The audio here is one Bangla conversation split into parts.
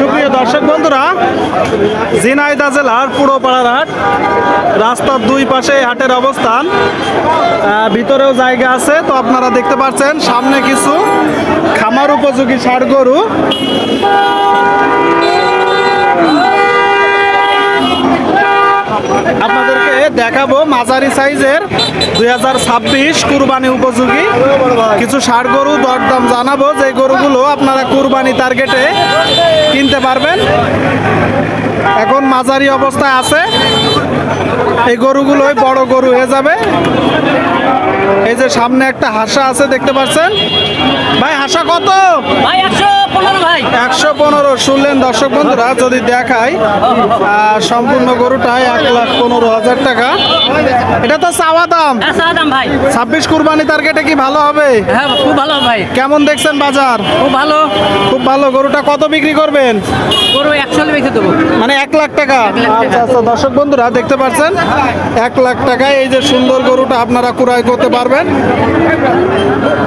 সুপ্রিয় দর্শক বন্ধুরা জিনাইদা জেলার পুরোপাড়ার হাট রাস্তার দুই পাশে হাটের অবস্থান। ভিতরেও জায়গা আছে, তো আপনারা দেখতে পাচ্ছেন, সামনে কিছু খামার উপযোগী সার গরু আপনাদেরকে দেখাবো মাঝারি সাইজের দুই হাজার ছাব্বিশ কুরবানি উপযোগী। কিছু ষাট গরু দরদাম জানাব, যে গরুগুলো আপনারা কুরবানি টার্গেটে কিনতে পারবেন। এখন মাঝারি অবস্থায় আছে। এই গরুগুলোই বড় গরু হয়ে যাবে। এই যে সামনে একটা হাসা আছে দেখতে পাচ্ছেন? ভাই হাসা কত? ভাই একশো পনেরো ভাই। একশো পনেরো শুনলেন দর্শক বন্ধুরা যদি দেখায় সম্পূর্ণ গরুটায় এক লাখ পনেরো হাজার টাকা। এটা তো চাওয়া দাম। ভাই। ছাব্বিশ কুরবানি টার্গেটে কি ভালো হবে? হ্যাঁ খুব ভালো ভাই। কেমন দেখছেন বাজার? খুব ভালো। খুব ভালো। গরুটা কত বিক্রি করবেন? গরু একশো বেঁচে দেবো। মানে এক লাখ টাকা। লাখ টাকা। আচ্ছা আচ্ছা দর্শক বন্ধুরা দেখতে পাচ্ছেন এক লাখ টাকায় এই যে সুন্দর গরুটা আপনারা ক্রয় করতে পারবেন।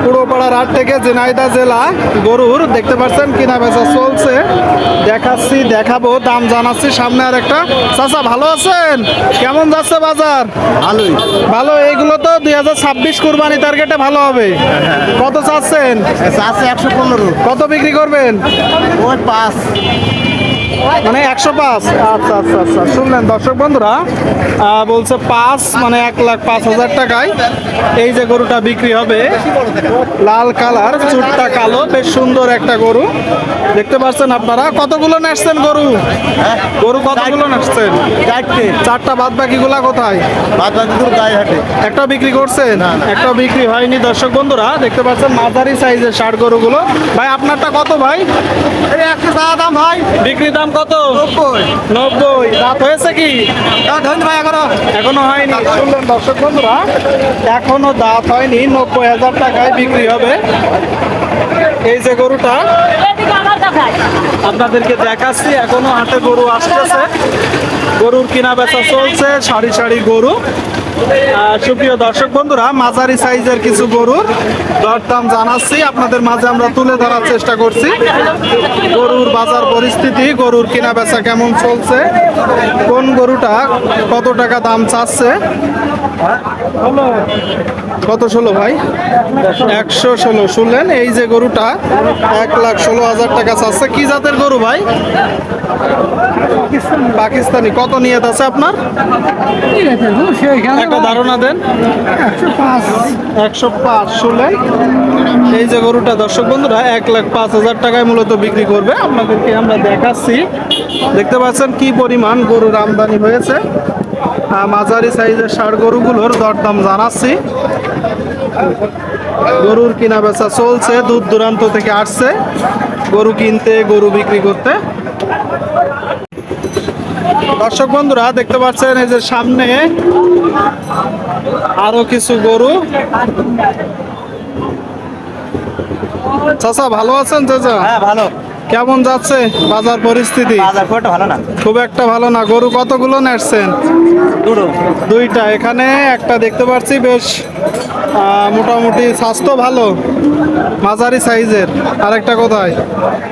পুরোপাড়ার হাট থেকে জেনাইদা জেলা গরুর দেখতে পাচ্ছেন কিনা বেচা চলছে। দেখাচ্ছি দেখাবো দাম জানাচ্ছি। সামনে আর একটা চাচা ভালো আছেন? কেমন যাচ্ছে বাজার? ভালোই। ভালো এইগুলো তো দুই হাজার ছাব্বিশ কুরবানি টার্গেটে ভালো হবে। কত চাচ্ছেন? আছে একশো পনেরো। কত বিক্রি করবেন? ওই পাঁচ। মানে একশো পাঁচ। আচ্ছা আচ্ছা আচ্ছা শুনলেন দর্শক বন্ধুরা বলছে পাঁচ মানে এক লাখ পাঁচ হাজার টাকায় এই যে গরুটা বিক্রি হবে লাল কালার চুটটা কালো বেশ সুন্দর একটা গরু। দেখতে পাচ্ছেন আপনারা কতগুলো নাচছেন গরু? গরু কতগুলো নাচছেন? চারটে চারটা বাদ বাকিগুলা কোথায়? বাদ বাকি দূর গায়ে হাটে একটা বিক্রি করছেন? একটা বিক্রি হয়নি দর্শক বন্ধুরা দেখতে পাচ্ছেন মাঝারি সাইজের ষাট গরুগুলো। ভাই আপনারটা কত ভাই? একশো দাম ভাই। বিক্রি দাম কত? নব্বই। রাত হয়েছে কি? এখনও। হয়নি। শুনলেন দর্শক বন্ধুরা এখনও দাঁত হয়নি নব্বই হাজার টাকায় বিক্রি হবে। এই যে গরুটা আপনাদেরকে দেখাচ্ছি এখনও হাতে গরু আসতেছে। গরুর কিনা বেচা চলছে সারি সারি গরু। সুপ্রিয় দর্শক বন্ধুরা, মাঝারি সাইজের কিছু গরুর দরদাম জানাচ্ছি। আপনাদের মাঝে আমরা তুলে ধরার চেষ্টা করছি। গরুর বাজার পরিস্থিতি, গরুর কিনা বেচা কেমন চলছে, কোন গরুটা কত টাকা দাম চাচ্ছে? কত ষোলো ভাই? একশো ষোলো। শুনলেন, এই যে গরুটা এক লাখ ষোলো হাজার টাকা চাচ্ছে। কি জাতের গরু ভাই? পাকিস্তানি। কত নিয়ত আছে আপনার? একটা ধারণা দেন। একশো পাঁচ শুনলেন এই যে গরুটা, দর্শক বন্ধুরা, এক লাখ পাঁচ হাজার টাকায় মূলত বিক্রি করবে। আপনাদেরকে আমরা দেখাচ্ছি। দেখতে পাচ্ছেন কি পরিমাণ গরুর আমদানি হয়েছে। মাঝারি সাইজের ষাড় গরুগুলোর দরদাম জানাচ্ছি। গরুর কিনা বেচা চলছে দূর দূরান্ত থেকে আসছে। গরু কিনতে, গরু বিক্রি করতে। দর্শক বন্ধুরা, দেখতে পাচ্ছেন এই যে সামনে আরও কিছু গরু। চাচা, ভালো আছেন চাচা? হ্যাঁ ভালো। কেমন যাচ্ছে বাজার পরিস্থিতি? বাজার খুব একটা ভালো না। খুব একটা ভালো না। গরু কতগুলো নেসছেন দুটো। দুইটা। এখানে একটা দেখতে পাচ্ছি বেশ মোটামুটি স্বাস্থ্য ভালো মাঝারি সাইজের। আরেকটা কোথায়?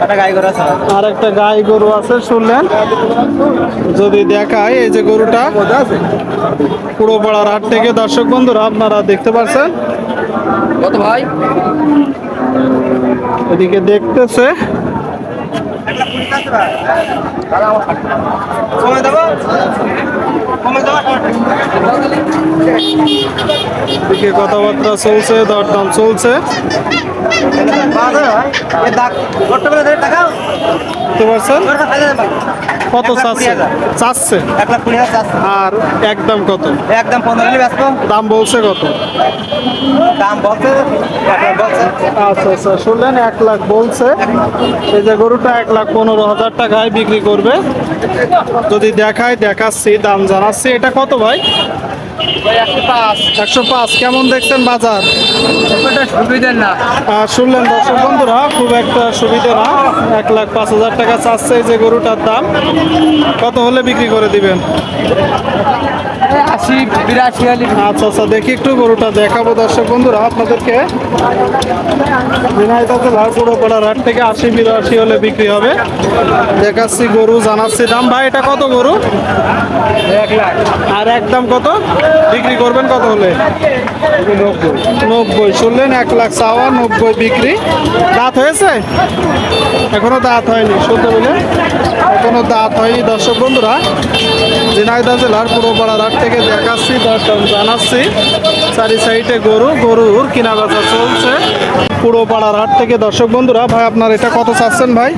একটা গাই করে আছে। আর একটা গাই গরু আছে শুনলেন? যদি দেখায় এই যে গরুটা পুরো পাড়ার হাট থেকে। দর্শক বন্ধুরা আপনারা দেখতে পাচ্ছেন? কত ভাই? এদিকে দেখতেছে কমে দেবো কমে দেবো এদিকে কথাবার্তা চলছে দরদাম চলছে। কত চাচ্ছে? আর একদম কত? একদম পনেরো দাম বলছে কত? দাম বলছে। আচ্ছা আচ্ছা শুনলেন এক লাখ বলছে। এই যে গরুটা এক লাখ পনেরো হাজার টাকায় বিক্রি করবে। যদি দেখায় দেখাচ্ছি দাম জানাচ্ছি। এটা কত ভাই? একশো পাঁচ। কেমন দেখছেন বাজার? না। শুনলেন দর্শক বন্ধুরা খুব একটা সুবিধা না। এক লাখ পাঁচ হাজার টাকা চাচ্ছে যে গরুটার দাম। কত হলে বিক্রি করে দিবেন? আশি বিরাশি হলে আচ্ছা আচ্ছা দেখি একটু গরুটা দেখাবো দর্শক বন্ধুরা আপনাদেরকে। ঝিনাইদহ জেলার পুরোপাড়ার হাট থেকে আশি বিরাশি হলে বিক্রি হবে। দেখাচ্ছি গরু জানাচ্ছি দাম। ভাই এটা কত গরু? এক লাখ। আর একদম কত? বিক্রি করবেন কত হলে? নব্বই। শুনলেন এক লাখ চাওয়া নব্বই বিক্রি। দাঁত হয়েছে? এখনও দাঁত হয়নি শুনতে পেলেন? এখনও দাঁত হয়নি দর্শক বন্ধুরা। ঝিনাইদহ জেলার পুরোপাড়ার হাট থেকে দেখাচ্ছি দর্শন জানাচ্ছি চারি সাইডে গরু, গরুর কিনা বেচা চলছে পুরোপাড়ার হাট থেকে দর্শক বন্ধুরা, ভাই, আপনার এটা কত চাচ্ছেন ভাই?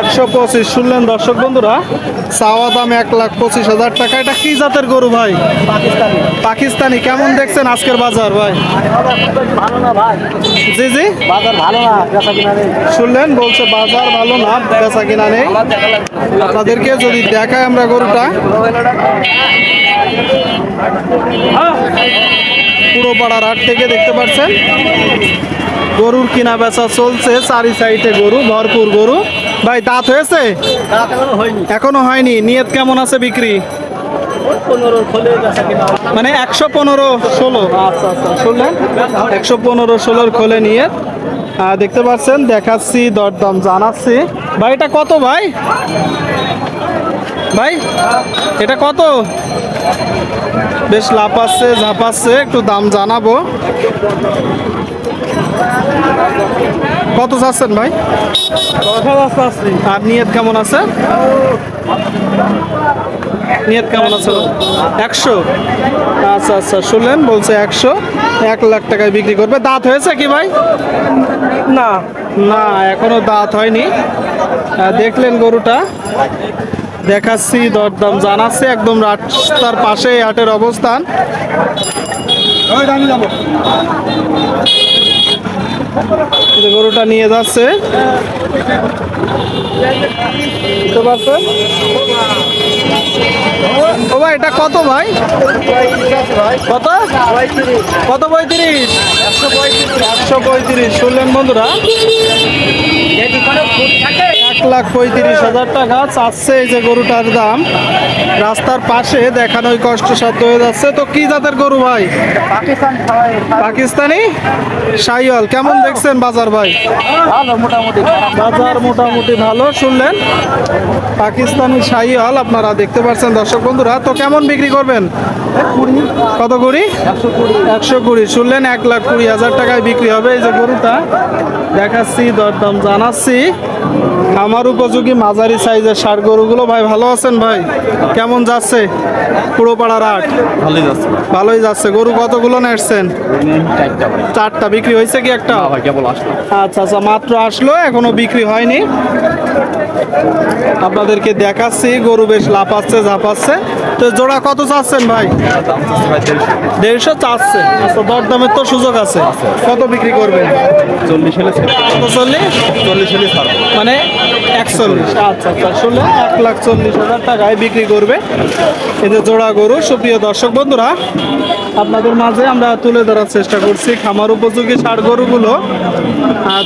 একশো পঁচিশ, শুনলেন দর্শক বন্ধুরা? চাওয়া দাম এক লাখ পঁচিশ হাজার টাকা। এটা কি জাতের গরু ভাই? পাকিস্তানি। কেমন দেখছেন আজকের বাজার ভাই? জি জি। বাজার শুনলেন, বলছে বাজার ভালো না, বেচা কিনা নেই। আপনাদেরকে যদি দেখায় আমরা গরুটা। পুরো পাড়ার হাট থেকে দেখতে পাচ্ছেন। গরুর কিনা বেচা চলছে চারি সাইডে গরু ভরপুর গরু। ভাই দাঁত হয়েছে? এখনও হয়নি। নিয়ত কেমন আছে বিক্রি? মানে একশো পনেরো ষোলো। আচ্ছা আচ্ছা শুনলেন একশো পনেরো ষোলোর খোলে নিয়ে দেখতে পাচ্ছেন দেখাচ্ছি দরদাম জানাচ্ছি। ভাই এটা কত ভাই? ভাই এটা কত? বেশ লাফাচ্ছে ঝাপাচ্ছে একটু দাম জানাব। কত চাচ্ছেন ভাই? আর নিয়ত কেমন আছে? নিয়ত কেমন আছে? একশো? আচ্ছা আচ্ছা শুনলেন বলছে একশো। এক লাখ টাকায় বিক্রি করবে। দাঁত হয়েছে কি ভাই? না। না এখনও দাঁত হয়নি। দেখলেন গরুটা? দেখাচ্ছি দরদাম জানাচ্ছি একদম রাস্তার পাশে হাটের অবস্থান। গরুটা নিয়ে যাচ্ছে। বুঝতে পারছেন ও ভাই, এটা কত ভাই? কত? কত পঁয়ত্রিশ? একশো পঁয়ত্রিশ, শুনলেন বন্ধুরা? এক লাখ পঁয়ত্রিশ হাজার টাকা চাচ্ছে এই যে গরুটার দাম। রাস্তার পাশে দেখানোই কষ্টসাধ্য হয়ে যাচ্ছে। তো কি জাতের গরু ভাই? পাকিস্তানি? সাইওয়াল কেমন দেখছেন বাজার ভাই? বাজার মোটামুটি ভালো, শুনলেন? পাকিস্তানি শাহিওয়াল, আপনারা দেখতে পাচ্ছেন দর্শক বন্ধুরা তো কেমন বিক্রি করবেন? কত কুড়ি? একশো কুড়ি। শুনলেন এক লাখ কুড়ি হাজার টাকায় বিক্রি হবে এই যে গরুটা। দেখাচ্ছি দরদাম জানাচ্ছি। আমার উপযোগী মাঝারি সাইজের ষাট গরুগুলো। ভাই ভালো আছেন ভাই? কেমন যাচ্ছে পুরো পাড়ার আট ভালোই যাচ্ছে। ভালোই যাচ্ছে। গরু কতগুলো নেসছেন চারটা বিক্রি হয়েছে কি একটা? কেবল আসলো। আচ্ছা আচ্ছা মাত্র আসলো এখনও বিক্রি হয়নি। আপনাদেরকে দেখাচ্ছি গরু বেশ লাফাচ্ছে ঝাপাচ্ছে তো জোড়া কত চাচ্ছেন ভাই? দেড়শো চাচ্ছে। দর দামের তো সুযোগ আছে। কত বিক্রি করবেন? চল্লিশ হলে চল্লিশ? চল্লিশ হলে ছাড় মানে একচল্লিশ। আচ্ছা আচ্ছা এক লাখ চল্লিশ হাজার টাকায় বিক্রি করবে। যে জোড়া গরু, সুপ্রিয় দর্শক বন্ধুরা, আপনাদের মাঝে আমরা তুলে ধরার চেষ্টা করছি। খামার উপযোগী ষাট গরুগুলো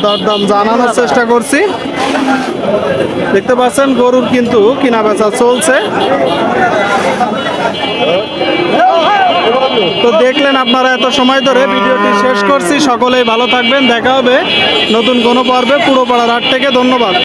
দরদাম জানানোর চেষ্টা করছি। দেখতে পাচ্ছেন, গরুর কিন্তু কিনা বেচা চলছে। তো দেখলেন আপনারা এত সময় ধরে ভিডিওটি শেষ করছি। সকলেই ভালো থাকবেন, দেখা হবে নতুন কোনো পর্বে পুরো পাড়ার হাট থেকে। ধন্যবাদ।